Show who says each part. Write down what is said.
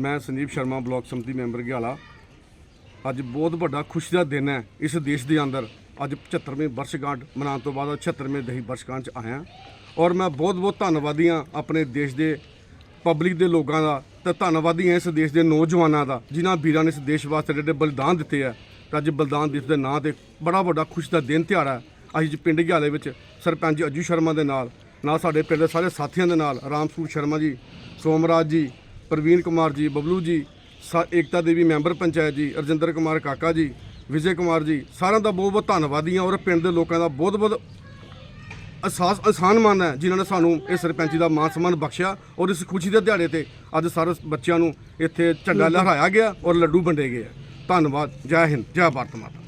Speaker 1: ਮੈਂ ਸੰਦੀਪ ਸ਼ਰਮਾ, ਬਲਾਕ ਸੰਮਤੀ ਮੈਂਬਰ ਗਿਆਲਾ। ਅੱਜ ਬਹੁਤ ਵੱਡਾ ਖੁਸ਼ੀ ਦਾ ਦਿਨ ਹੈ ਇਸ ਦੇਸ਼ ਦੇ ਅੰਦਰ। ਅੱਜ 75ਵੀਂ ਵਰਸ਼ਗਾਂਠ ਮਨਾਉਣ ਤੋਂ ਬਾਅਦ 76ਵੇਂ ਦਹੀ ਵਰਸ਼ਗਾਂਠ 'ਚ ਆਇਆ। ਔਰ ਮੈਂ ਬਹੁਤ ਬਹੁਤ ਧੰਨਵਾਦੀ ਹਾਂ ਆਪਣੇ ਦੇਸ਼ ਦੇ ਪਬਲਿਕ ਦੇ ਲੋਕਾਂ ਦਾ ਤੇ ਧੰਨਵਾਦੀ ਹਾਂ ਇਸ ਦੇਸ਼ ਦੇ ਨੌਜਵਾਨਾਂ ਦਾ, ਜਿਨ੍ਹਾਂ ਵੀਰਾਂ ਨੇ ਇਸ ਦੇਸ਼ ਵਾਸਤੇ ਜਿਹੜੇ ਬਲੀਦਾਨ ਦਿੱਤੇ ਆ ਤੇ ਅੱਜ ਬਲੀਦਾਨ ਦਿਵਸ ਦੇ ਨਾਂ ਤੇ ਬੜਾ ਵੱਡਾ ਖੁਸ਼ੀ ਦਾ ਦਿਨ ਤਿਉਹਾਰ ਹੈ। ਅਸੀਂ ਪਿੰਡ ਗਿਆਲੇ ਵਿੱਚ ਸਰਪੰਚ ਅਜੂ ਸ਼ਰਮਾ ਦੇ ਨਾਲ ਨਾਲ ਸਾਡੇ ਪਿੰਡ ਦੇ ਸਾਰੇ ਸਾਥੀਆਂ ਦੇ ਨਾਲ, ਰਾਮਸੂਰ ਸ਼ਰਮਾ ਜੀ, ਸੋਮਰਾਜ ਜੀ ਪ੍ਰਵੀਨ ਕੁਮਾਰ ਜੀ, ਬਬਲੂ ਜੀ, ਸਾ, ਏਕਤਾ ਦੇਵੀ ਮੈਂਬਰ ਪੰਚਾਇਤ ਜੀ, ਰਜਿੰਦਰ ਕੁਮਾਰ ਕਾਕਾ ਜੀ, ਵਿਜੇ ਕੁਮਾਰ ਜੀ, ਸਾਰਿਆਂ ਦਾ ਬਹੁਤ ਬਹੁਤ ਧੰਨਵਾਦੀ ਹਾਂ ਔਰ ਪਿੰਡ ਦੇ ਲੋਕਾਂ ਦਾ ਬਹੁਤ ਬਹੁਤ ਅਹਿਸਾਸ ਆਸਾਨ ਮਨ ਹੈ ਜਿਨ੍ਹਾਂ ਨੇ ਸਾਨੂੰ ਇਹ ਸਰਪੰਚੀ ਦਾ ਮਾਨ ਸਨਮਾਨ ਬਖਸ਼ਿਆ ਔਰ ਇਸ ਖੁਸ਼ੀ ਦੇ ਦਿਹਾੜੇ ਤੇ ਅੱਜ ਸਾਰੇ ਬੱਚਿਆਂ ਨੂੰ ਇੱਥੇ ਝੰਡਾ ਲਹਿਰਾਇਆ ਗਿਆ ਔਰ ਲੱਡੂ ਵੰਡੇ ਗਏ ਧੰਨਵਾਦ। ਜੈ ਹਿੰਦ, ਜੈ ਭਾਰਤ ਮਾਤਾ।